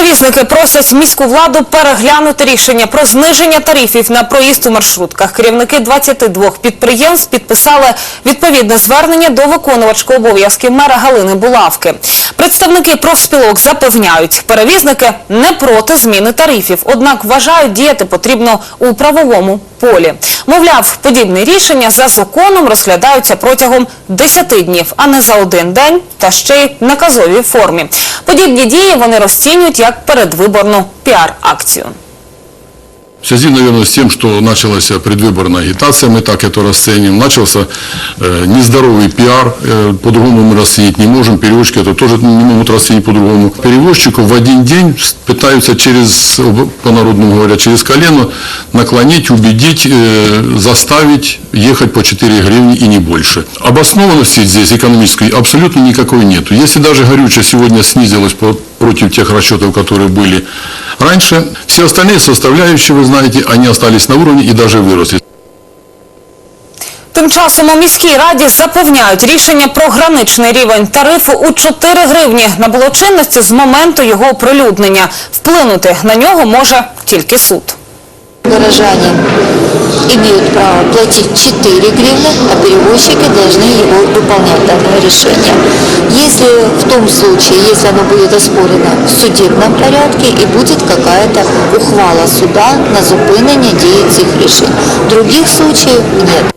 Перевізники просять міську владу переглянути рішення про зниження тарифів на проїзд у маршрутках. Керівники 22 підприємств підписали відповідне звернення до виконувачки обов'язків мера Галини Булавки. Представники профспілок запевняють, перевізники не проти зміни тарифів, однак вважають, діяти потрібно у правовому полі. Мовляв, подібні рішення за законом розглядаються протягом 10 днів, а не за один день, та ще й наказовій формі. Подібні дії вони розцінюють як передвиборну піар-акцію. В связи, наверное, с тем, что началась предвыборная агитация, мы так это расценим, начался э, нездоровый пиар, э, по-другому мы расценить не можем, перевозчики это тоже не могут расценить по-другому. Перевозчиков в один день пытаются через, по-народному говоря, через колено наклонить, убедить, э, заставить ехать по 4 гривны и не больше. Обоснованности здесь экономической абсолютно никакой нет. Если даже горючее сегодня снизилось по- против тех расчетов, которые были раньше, все остальные составляющие, вы знаете, они остались на уровне и даже выросли. Тим часом у міській раді запевняють, рішення про граничний рівень тарифу у 4 гривні набуло чинності з моменту його оприлюднення. Вплинути на нього може тільки суд. Горожане имеют право платить 4 гривны, а перевозчики должны его выполнять, данное решение. Если в том случае, если оно будет оспорено в судебном порядке и будет какая-то ухвала суда на зупинение дії цих рішень. Других случаев нет.